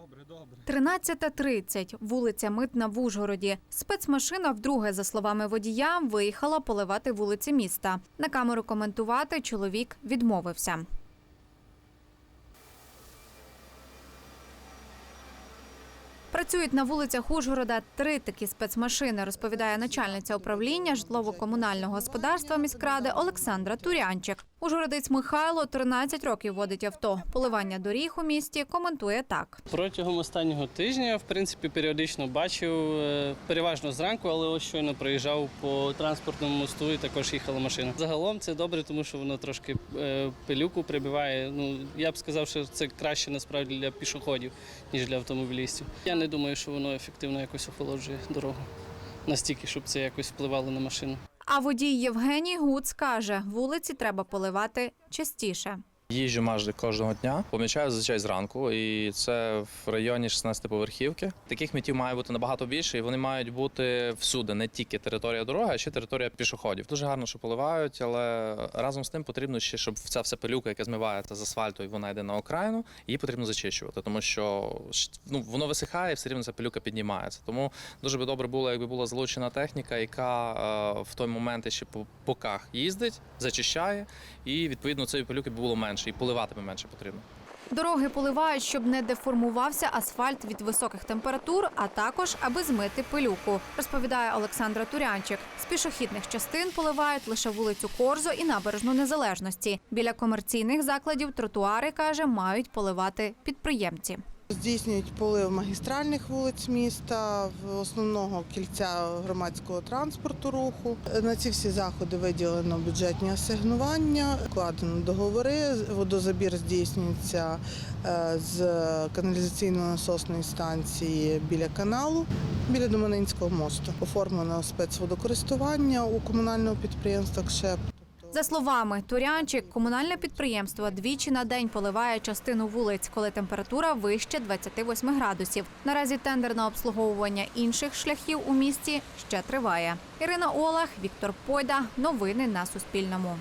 Добре, добре. 13.30. Вулиця Митна в Ужгороді. Спецмашина вдруге, за словами водія, виїхала поливати вулиці міста. На камеру коментувати чоловік відмовився. Працюють на вулицях Ужгорода три такі спецмашини, розповідає начальниця управління житлово-комунального господарства міськради Олександра Турянчик. Ужгородець Михайло 13 років водить авто. Поливання доріг у місті коментує так. Протягом останнього тижня, в принципі, періодично бачив, е, переважно зранку, але ось щойно проїжджав по транспортному мосту і також їхала машина. Загалом це добре, тому що воно трошки е, пилюку прибиває. Ну, я б сказав, що це краще насправді для пішоходів, ніж для автомобілістів. Я не думаю, що воно ефективно якось охолоджує дорогу настільки, щоб це якось впливало на машину. А водій Євгеній Гуц каже, вулиці треба поливати частіше. Їжджу майже кожного дня. Помічаю зазвичай зранку, і це в районі 16 поверхівки. Таких мітів має бути набагато більше, і вони мають бути всюди, не тільки територія дороги, а ще територія пішоходів. Дуже гарно, що поливають, але разом з тим потрібно ще, щоб ця вся пилюка, яка змивається з асфальту, і вона йде на окраїну, її потрібно зачищувати, тому що ну, воно висихає, і все рівно ця пилюка піднімається. Тому дуже би добре було, якби була залучена техніка, яка е, в той момент ще по боках їздить, зачищає, і відповідно цієї пилюки було менше, і поливатиме менше потрібно. Дороги поливають, щоб не деформувався асфальт від високих температур, а також аби змити пилюку, розповідає Олександра Турянчик. З пішохідних частин поливають лише вулицю Корзо і набережну незалежності. Біля комерційних закладів тротуари каже, мають поливати підприємці. Здійснюють полив магістральних вулиць міста, основного кільця громадського транспорту руху. На ці всі заходи виділено бюджетні асигнування, вкладено договори. Водозабір здійснюється е, з каналізаційно-насосної станції біля каналу, біля Доманинського мосту. Оформлено спецводокористування у комунального підприємства КШЕП. За словами Турянчик, комунальне підприємство двічі на день поливає частину вулиць, коли температура вище 28 градусів. Наразі тендер на обслуговування інших шляхів у місті ще триває. Ірина Олах, Віктор Пойда. Новини на Суспільному.